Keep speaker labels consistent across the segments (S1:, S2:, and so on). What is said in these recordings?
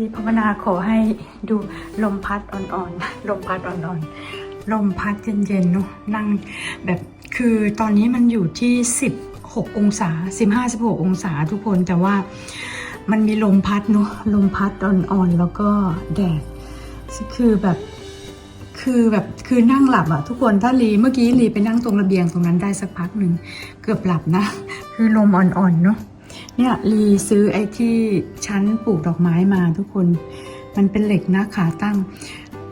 S1: ลีภาวนาขอให้ดูลมพัดอ่อนๆ ลมพัดอ่อนๆ ลมพัดเย็นๆเนาะนั่งแบบคือตอนนี้มันอยู่ที่ 16 องศา 15-16 องศาทุกคนแต่ว่ามันมีลมพัดเนาะลมพัดอ่อนๆ แล้วก็แดดคือแบบคือแบบคือนั่งหลับอะทุกคนถ้าลีเมื่อกี้ลีไปนั่งตรงระเบียงตรงนั้นได้สักพักหนึ่งเกือบหลับนะ คือลมอ่อนๆเนาะ เนี่ยลีซื้อไอ้ที่ชั้นปลูกดอกไม้มาทุกคน มันเป็นเหล็กนะขาตั้ง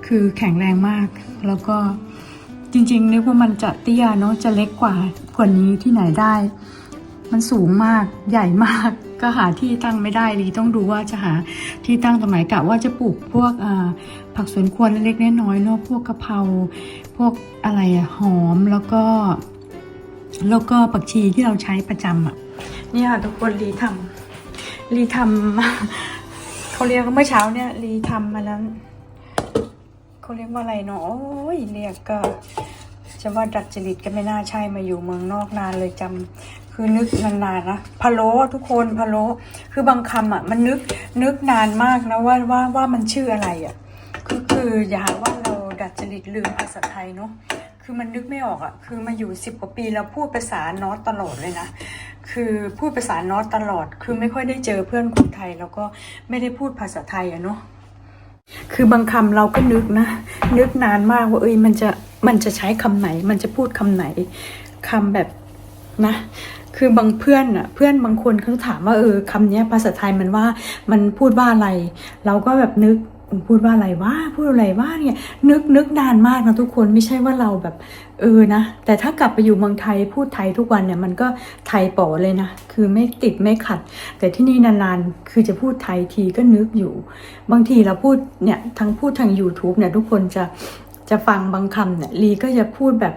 S1: คือแข็งแรงมาก แล้วก็จริงๆนึกว่ามันจะเตี้ยเนาะจะเล็กกว่ากว่านี้ที่ไหนได้ มันสูงมากใหญ่มาก ก็หาที่ตั้งไม่ได้ลีต้องดูว่าจะหาที่ตั้งตรงไหนกะว่าจะปลูกพวกผักสวนครัวเล็กๆน้อยๆเนาะพวกกะเพราพวกอะไรอะหอมแล้วก็แล้วก็ผักชีที่เราใช้ประจำอะ นี่ค่ะทุกคนรีทำรีทำเขาเรียกเมื่อเช้าเนี่ยรีทำมานั้นเขาเรียกว่าอะไรเนาะโอ้ยเรียกก็จะว่าดัดจริตก็ไม่น่าใช่มาอยู่เมืองนอกนานเลยจำคือนึกนานๆนะพะโล้ทุกคนพะโล้คือบางคำอะ มันนึกนึกนานมากนะว่าว่าว่ามันชื่ออะไรอะคือคืออย่าหาว่าเราดัดจริตลืมภาษาไทยเนาะคือมันนึกไม่ออกอะ คือมาอยู่สิบกว่าปีแล้วพูดภาษานอตตลอดเลยนะ คือพูดภาษานอตตลอด คือไม่ค่อยได้เจอเพื่อนคนไทย แล้วก็ไม่ได้พูดภาษาไทยอะเนาะคือบางคำเราก็นึกนะ นึกนานมากว่าเอ้ยมันจะมันจะใช้คำไหน มันจะพูดคำไหนคำแบบนะ คือบางเพื่อนอะเพื่อนบางคนเขาถามว่าเออคำนี้ภาษาไทยมันว่ามันพูดว่าอะไร เราก็แบบนึก พูดว่าอะไรว่าพูดอะไรว่าเนี่ยนึกนึกนานมากนะทุกคนไม่ใช่ว่าเราแบบเออนะ แต่ถ้ากลับไปอยู่เมืองไทยพูดไทยทุกวันเนี่ยมันก็ไทยป๋อเลยนะ คือไม่ติดไม่ขัด แต่ที่นี่นานๆ คือจะพูดไทยทีก็นึกอยู่ บางทีเราพูดเนี่ยทั้งพูดทาง YouTube เนี่ยทุกคนจะจะฟังบางคำเนี่ยลีก็จะพูดแบบ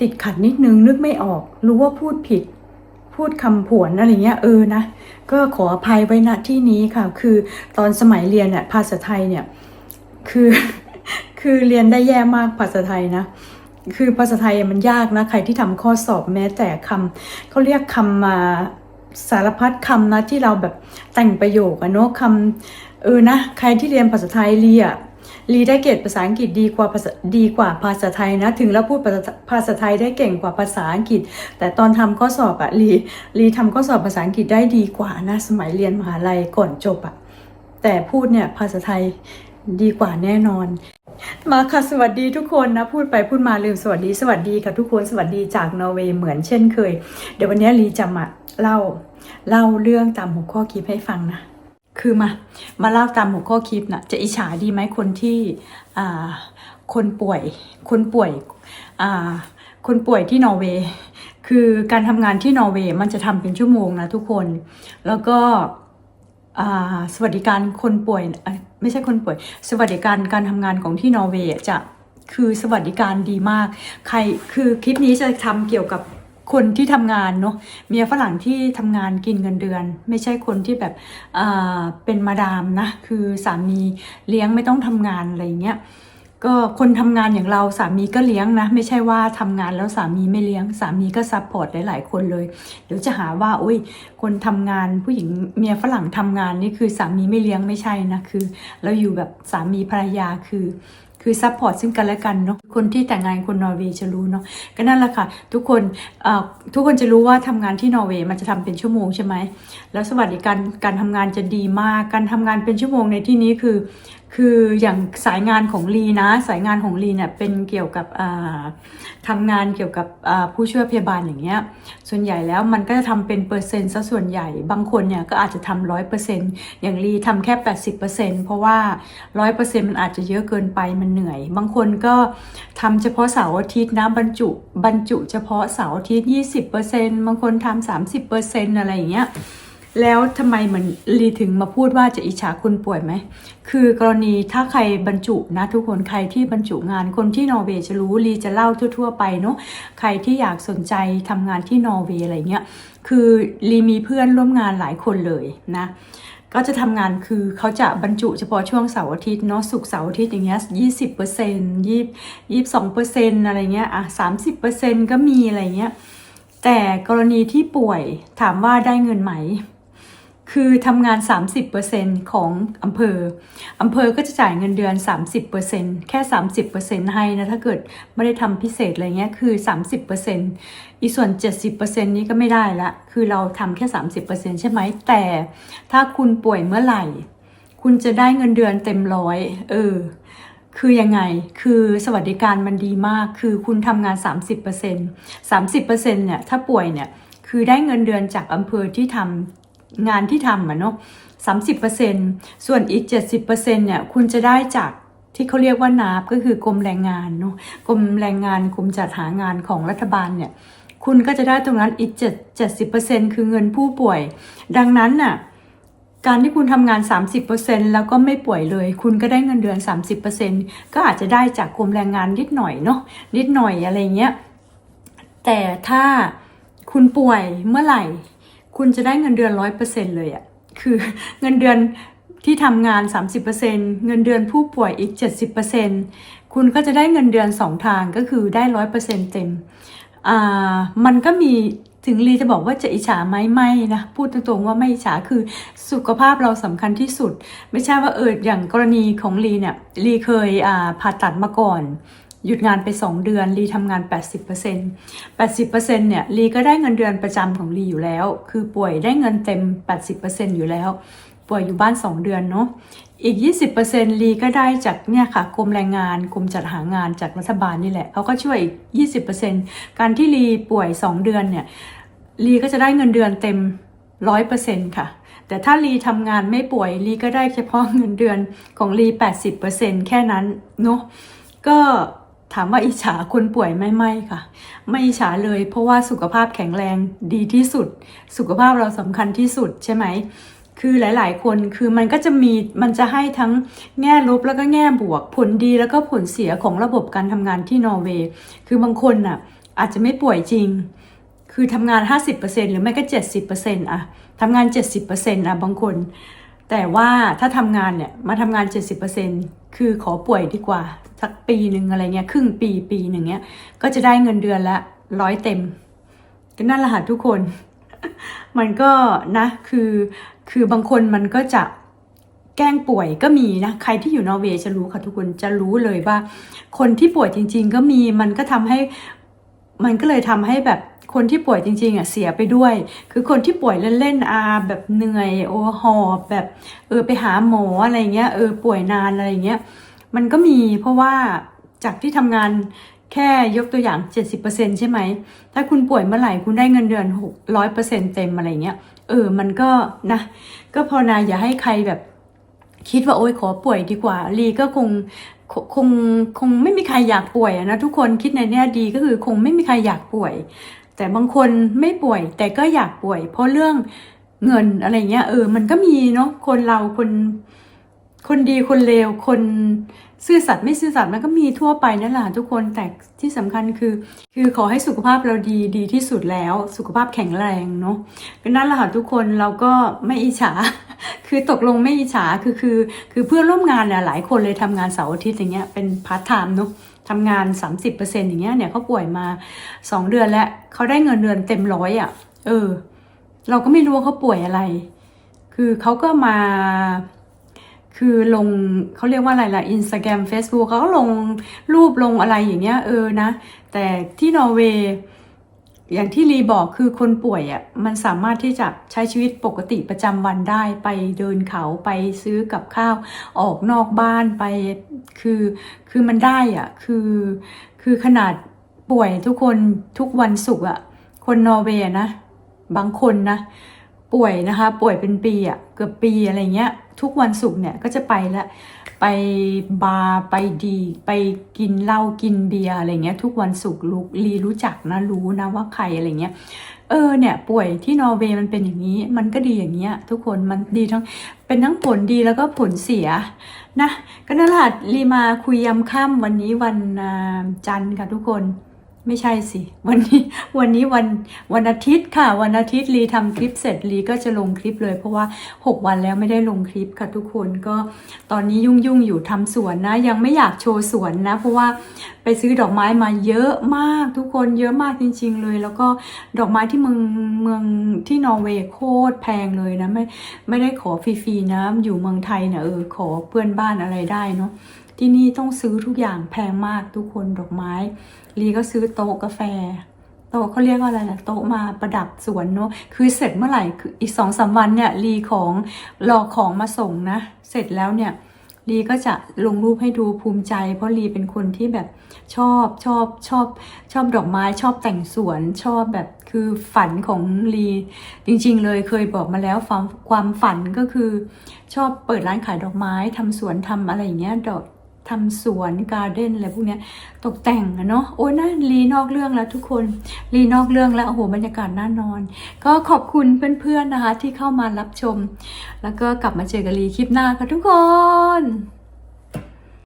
S1: ติดขัดนิดนึงนึกไม่ออก รู้ว่าพูดผิด พูดคำผวนอะไรเงี้ยเออนะก็ขออภัยไว้ณที่นี้ค่ะ คือตอนสมัยเรียนเนี่ยภาษาไทยเนี่ยคือคือเรียนได้แย่มากภาษาไทยนะคือภาษาไทยมันยากนะใครที่ทำข้อสอบแม้แต่คำเขาเรียกคำมาสารพัดคำนะที่เราแบบแต่งประโยคอะเนาะคำเออนะใครที่เรียนภาษาไทยเรีย นรีได้เกรดภาษาอังกฤษดีกว่าภาษาดีกว่าภาษาไทยนะ ถึงแล้วพูดภาษาไทยได้เก่งกว่าภาษาอังกฤษ แต่ตอนทำข้อสอบอะรีรีทำข้อสอบภาษาอังกฤษได้ดีกว่านะสมัยเรียนมหาลัยก่อนจบอะแต่พูดเนี่ยภาษาไทยดีกว่าแน่นอน มาค่ะสวัสดีทุกคนนะพูดไปพูดมาลืมสวัสดี สวัสดีค่ะทุกคนสวัสดีจากนอร์เวย์เหมือนเช่นเคย เดี๋ยววันนี้ลีจะมาเล่าเล่าเรื่องตามหัวข้อคลิปให้ฟังนะ คือมามาเล่าตามหัวข้อคลิปนะจะอิจฉาดีไหมคนที่คนป่วย คนป่วยคนป่วยที่นอร์เวย์คือการทำงานที่นอร์เวย์มันจะทำเป็นชั่วโมงนะทุกคน แล้วก็สวัสดิการคนป่วยไม่ใช่คนป่วย สวัสดิการการทำงานของที่นอร์เวย์จะคือสวัสดิการดีมาก ใครคือคลิปนี้จะทำเกี่ยวกับ คนที่ทำงานเนาะเมียฝรั่งที่ทำงานกินเงินเดือน ไม่ใช่คนที่แบบอ่าเป็นมาดามนะ คือสามีเลี้ยงไม่ต้องทำงานอะไรเงี้ยก็คนทำงานอย่างเราสามีก็เลี้ยงนะ ไม่ใช่ว่าทำงานแล้วสามีไม่เลี้ยง สามีก็ซัพพอร์ตหลาย ๆ คนเลยเดี๋ยวจะหาว่าอุ้ยคนทำงานผู้หญิงเมียฝรั่งทำงานนี่คือสามีไม่เลี้ยงไม่ใช่นะคือ เราอยู่แบบสามีภรรยาคือ คือซัพพอร์ตซึ่งกันและกันเนาะคนที่แต่งงานคนนอร์เวย์จะรู้เนาะก็นั่นแหละค่ะ ทุกคนทุกคนจะรู้ว่าทำงานที่นอร์เวย์มันจะทำเป็นชั่วโมงใช่ไหมแล้วสวัสดิการการทำงานจะดีมาก การทำงานเป็นชั่วโมงในที่นี้คือ คืออย่างสายงานของลีนะ สายงานของลีเนี่ยเป็นเกี่ยวกับอ่าทำงานเกี่ยวกับผู้ช่วยพยาบาลอย่างเงี้ยส่วนใหญ่แล้วมันก็จะทำเป็นเปอร์เซ็นต์ซะส่วนใหญ่บางคนเนี่ยก็อาจจะทำร้อยเปอร์เซ็นต์อย่างลีทำแค่แปดสิบเปอร์เซ็นต์เพราะว่าร้อยเปอร์เซ็นต์มันอาจจะเยอะเกินไปมันเหนื่อย บางคนก็ทำเฉพาะเสาร์อาทิตย์นะบรรจุ บรรจุเฉพาะเสาร์อาทิตย์ยี่สิบเปอร์เซ็นต์บางคนทำสามสิบเปอร์เซ็นต์อะไรอย่างเงี้ยแล้วทำไมเหมือนลีถึงมาพูดว่าจะอิจฉาคนป่วยไหม คือกรณีถ้าใครบรรจุนะทุกคนใครที่บรรจุงานคนที่นอร์เวย์จะรู้ลีจะเล่าทั่ว ๆ ไปเนาะใครที่อยากสนใจทำงานที่นอร์เวย์อะไรเงี้ยคือลีมีเพื่อนร่วมงานหลายคนเลยนะ ก็จะทำงานคือเขาจะบรรจุเฉพาะช่วงเสาร์อาทิตย์เนาะศุกร์เสาร์อาทิตย์อย่างเงี้ยยี่สิบเปอร์เซ็นต์ยี่ยี่สองเปอร์เซ็นต์อะไรเงี้ยอะสามสิบเปอร์เซ็นต์ก็มีอะไรเงี้ยแต่กรณีที่ป่วยถามว่าได้เงินไหม คือทำงาน 30%ของอำเภออำเภอก็จะจ่ายเงินเดือน 30%แค่ 30%ให้นะถ้าเกิดไม่ได้ทำพิเศษอะไรเงี้ยคือ 30%อีส่วน 70%นี้ก็ไม่ได้ละ คือเราทำแค่ 30%ใช่ไหมแต่ถ้าคุณป่วยเมื่อไหร่ คุณจะได้เงินเดือนเต็มร้อยเออคือยังไง คือสวัสดิการมันดีมาก คือคุณทำงาน 30% 30%เนี่ย ถ้าป่วยเนี่ย คือได้เงินเดือนจากอำเภอที่ทำ งานที่ทำอะเนาะ30%ส่วนอีก70%เนี่ยคุณจะได้จากที่เขาเรียกว่านาบก็คือกรมแรงงานเนาะกรมแรงงานกรมจัดหางานของรัฐบาลเนี่ยคุณก็จะได้ตรงนั้นอีก7 70%คือเงินผู้ป่วย ดังนั้นน่ะการที่คุณทำงาน 30%แล้วก็ไม่ป่วยเลย คุณก็ได้เงินเดือน 30%ก็อาจจะได้จากกรมแรงงานนิดหน่อยเนาะนิดหน่อยอะไรเงี้ยแต่ถ้าคุณป่วยเมื่อไหร่ คุณจะได้เงินเดือนร้อยเปอร์เซ็นเลยอะคือเงินเดือนที่ทำงาน 30%เงินเดือนผู้ป่วยอีก 70%คุณก็จะได้เงินเดือนสองทางก็คือได้ร้อยเปอร์เซ็นเต็มอ่ามันก็มีถึงลีจะบอกว่าจะอิจฉาไหมไม่นะพูดตรงๆว่าไม่อิจฉาคือสุขภาพเราสำคัญที่สุด ไม่ใช่ว่าเอออย่างกรณีของลีเนี่ยลีเคยอ่าผ่าตัดมาก่อน หยุดงานไป 2 เดือนลีทำงาน 80% 80%เนี่ยลีก็ได้เงินเดือนประจำของลีอยู่แล้ว คือป่วยได้เงินเต็ม 80%อยู่แล้ว ป่วยอยู่บ้าน 2 เดือนเนาะอีก 20%ลีก็ได้จากเนี่ยค่ะกรมแรงงานกรมจัดหางานจากรัฐบาลนี่แหละเขาก็ช่วยอีก 20%การที่ลีป่วย 2 เดือนเนี่ยลีก็จะได้เงินเดือนเต็ม 100%ค่ะแต่ถ้าลีทำงานไม่ป่วยลีก็ได้เฉพาะเงินเดือนของลี80%แค่นั้นเนาะก็ ถามว่าอิจฉาคนป่วยไหม่ไม่ค่ะ ไม่อิจฉาเลย เพราะว่าสุขภาพแข็งแรงดีที่สุด สุขภาพเราสำคัญที่สุดใช่ไหมคือหลาย ๆ คนคือมันก็จะมีมันจะให้ทั้งแง่ลบแล้วก็แง่บวกผลดีแล้วก็ผลเสียของระบบการทำงานที่นอร์เวย์คือบางคนน่ะอาจจะไม่ป่วยจริง คือทำงาน 50%หรือไม่ก็ 70%อะทำงาน 70%อะบางคน แต่ว่าถ้าทำงานเนี่ยมาทำงาน 70%คือขอป่วยดีกว่า สักปีหนึ่งอะไรเงี้ยครึ่งปีปีหนึ่งเนี้ยก็จะได้เงินเดือนละร้อยเต็มก็นั่นแหละค่ะทุกคน มันก็นะคือคือบางคนมันก็จะแกล้งป่วยก็มีนะ ใครที่อยู่นอร์เวย์จะรู้ค่ะทุกคนจะรู้เลยว่า คนที่ป่วยจริง ๆ ก็มีมันก็ทำให้ มันก็เลยทำให้แบบ คนที่ป่วยจริงๆอะเสียไปด้วย คือคนที่ป่วยเล่นๆอาแบบเหนื่อยโอหอบแบบเออไปหาหมออะไรเงี้ยเออป่วยนานอะไรเงี้ยมันก็มีเพราะว่าจากที่ทำงานแค่ยกตัวอย่าง 70%ใช่ไหม ถ้าคุณป่วยเมื่อไหร่คุณได้เงินเดือน 600%เต็มอะไรเงี้ย เออ มันก็นะ ก็พอนาอย่าให้ใครแบบคิดว่าโอ๊ยขอป่วยดีกว่า ลีก็คงคงคงไม่มีใครอยากป่วยนะทุกคนคิดในแง่ดีก็คือคงไม่มีใครอยากป่วย แต่บางคนไม่ป่วยแต่ก็อยากป่วย เพราะเรื่องเงินอะไรเงี้ยเออ มันก็มีเนาะคนเราคนคนดีคนเลวคนซื่อสัตย์ไม่ซื่อสัตย์มันก็มีทั่วไปนั่นแหละทุกคนแต่ที่สำคัญคือ คือขอให้สุขภาพเราดีดีที่สุดแล้ว สุขภาพแข็งแรงเนาะก็นั่นแหละค่ะทุกคนเราก็ไม่อิจฉา คือตกลงไม่อิจฉาคือคือ คือเพื่อนร่วมงานเนี่ยหลายคนเลยทำงานเสาร์อาทิตย์อย่างเงี้ยเป็นพาร์ทไทม์เนาะ ทำงาน 30%อย่างเงี้ยเนี่ยเขาป่วยมา 2 เดือนแล้วเขาได้เงินเดือนเต็มร้อยอะ่ะ เออ เราก็ไม่รู้ว่าเขาป่วยอะไร คือเขาก็มา คือลงเขาเรียกว่าอะไรล่ะอินสตาแกรมเฟซบุ๊กเขาก็ลงรูปลงอะไรอย่างเงี้ยเออนะ แต่ที่นอร์เวย์ อย่างที่ลีบอกคือคนป่วยอะ่ะมันสามารถที่จะใช้ชีวิตปกติประจำวันได้ไปเดินเขาไปซื้อกับข้าวออกนอกบ้านไปคือคือมันได้อะ่ะคือคือขนาดป่วยทุกคนทุกวันศุกร์อะคนนอร์เวย์นะ บางคนนะ ป่วยนะคะ ป่วยเป็นปีอะเกือบปีอะไรเงี้ย ทุกวันศุกร์เนี่ยก็จะไปละไปบาร์ไปดีไปกินเหล้ากินเบียร์อะไรเงี้ย ทุกวันศุกร์ลูกลีรู้จักนะรู้นะว่าใครอะไรเงี้ยเออเนี่ยป่วยที่นอร์เวย์มันเป็นอย่างนี้ มันก็ดีอย่างเงี้ย ทุกคนมันดีทั้งเป็นทั้งผลดีแล้วก็ผลเสียนะก็นั่นแหละลีมาคุยยำค่ำวันนี้วันจันทร์ค่ะทุกคน ไม่ใช่สิ วันนี้วันนี้วันวันอาทิตย์ค่ะ วันอาทิตย์ลีทำคลิปเสร็จลีก็จะลงคลิปเลย เพราะว่า 6 วันแล้วไม่ได้ลงคลิปค่ะทุกคนก็ตอนนี้ยุ่งยุ่งอยู่ทำสวนนะ ยังไม่อยากโชว์สวนนะ เพราะว่าไปซื้อดอกไม้มาเยอะมากทุกคนเยอะมากจริง ๆ เลย แล้วก็ดอกไม้ที่เมืองเมืองที่นอร์เวย์โคตรแพงเลยนะไม่ไม่ได้ขอฟรีๆนะอยู่เมืองไทยเนี่ยเออขอเพื่อนบ้านอะไรได้เนาะที่นี่ต้องซื้อทุกอย่างแพงมากทุกคนดอกไม้ ลีก็ซื้อโต๊ะกาแฟ โต๊ะเขาเรียกว่าอะไรนะโต๊ะมาประดับสวนเนาะคือเสร็จเมื่อไหร่คืออีกสองสามวันเนี่ยลีของรอของมาส่งนะ เสร็จแล้วเนี่ยลีก็จะลงรูปให้ดูภูมิใจ เพราะลีเป็นคนที่แบบชอบชอบชอบชอบดอกไม้ชอบแต่งสวนชอบแบบคือฝันของลีจริงๆเลยเคยบอกมาแล้วความความฝันก็คือ ชอบเปิดร้านขายดอกไม้ทำสวนทำอะไรอย่างเงี้ยดอก ทำสวนการ์เด้นอะไรพวกนี้ตกแต่งอะเนาะโอ้ยน่ารีนอกเรื่องแล้วทุกคนรีนอกเรื่องแล้วโอ้โหบรรยากาศน่านอน ก็ขอบคุณเพื่อนๆนะคะที่เข้ามารับชม แล้วก็กลับมาเจอกันรีคลิปหน้าค่ะทุกคน